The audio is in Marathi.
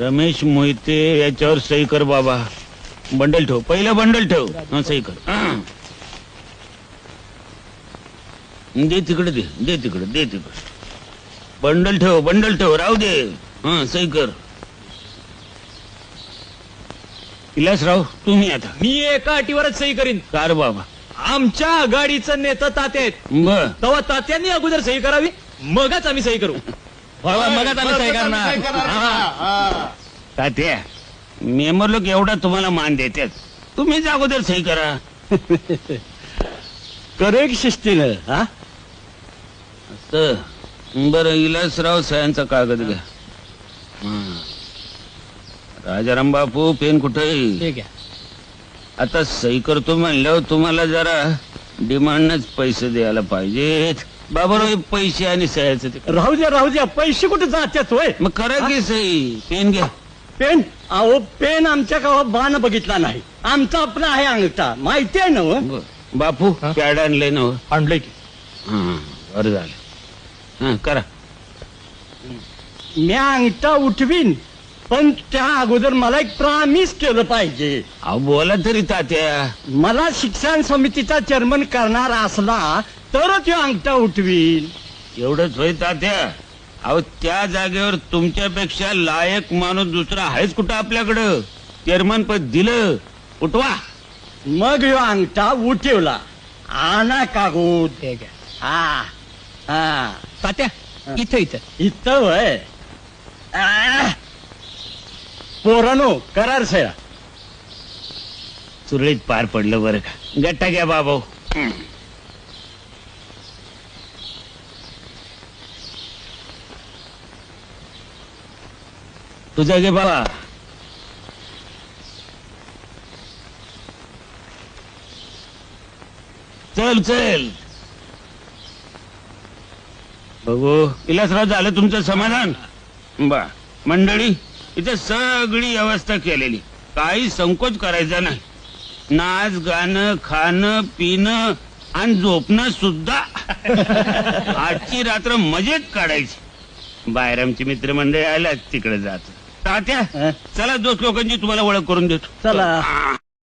रमेश मोहिते याच्यावर सही कर बाबा. बंडल ठेव. पहिलं बंडल ठेव. हा सही कर. हा. दे तिकडे दे. दे तिकडे. दे तिकडे. बंडल ठेव. बंडल ठेव. राहू दे. हा सही कर. राव तुम्ही आता. मी एका अटीवरच सही करीन. कार बाबा. आमच्या आघाडीचं नेतं तात्या आहेत. बर. तेव्हा तात्यांनी अगोदर सही करावी मगच आम्ही सही करू. मगच आम्ही सही करणार. हा. तात्या मेंबर लोक एवढा तुम्हाला मान देतात. तुम्हीच अगोदर सही करा. करेक्ट शिस्तीनं हा? तर बरं इलासराव सयांचा कागद घ्या. हं. राजाराम बापू पेन कुठे ठीक आहे. आता सही करतो म्हणल्यावर तुम्हाला जरा डिमांडनच पैसे द्यायला पाहिजेत. बाबा पैसे आणि सह्याचं ते राहू द्या राहू द्या. पैसे कुठे जात्यात होय? मग करा की सही. पेन घ्या. पेन? अहो पेन आमच्या गावात बाण बघितला नाही. आमचा आपला आहे अंगठा. माहिती आहे ना हो? बापू पॅड आणलंय ना हो? आणलंय की. हं, बरं झालं. हं, करा. मी अंगठा उठवीन पण त्या अगोदर मला एक प्रॉमिस केलं पाहिजे. अहो बोला तरी तात्या. मला शिक्षण समितीचा चेअरमन करणार असला तरच ह्यो अंगठा उठवीन एवढंच होय तात्या अहो त्या जागेवर तुमच्यापेक्षा लायक माणूस दुसरा आहेच कुठं आपल्याकडं? चेअरमन पद दिलं उठवा. मग ह्यो अंगठा उठवला. आणा कागूद. हा हा तात्या इथं इथं. इथं वय पोरानो करार सया सुरळीत पार पडलं बरं का? गट्टा घ्या बाबा. तुझा घे बाबा चल चल. बघू इलासराव झालं तुमचं समाधान? बा मंडळी इथे सगळी व्यवस्था केलेली. काही संकोच करायचा नाही. नाच गाणं खाणं पिणं आणि झोपणं सुद्धा. आजची रात्र मजेत काढायची. बाहेरमची मित्रमंडळी आल्या तिकडे जात. तात्या? चला दोस्त लोकांची तुम्हाला ओळख करून देतो चला.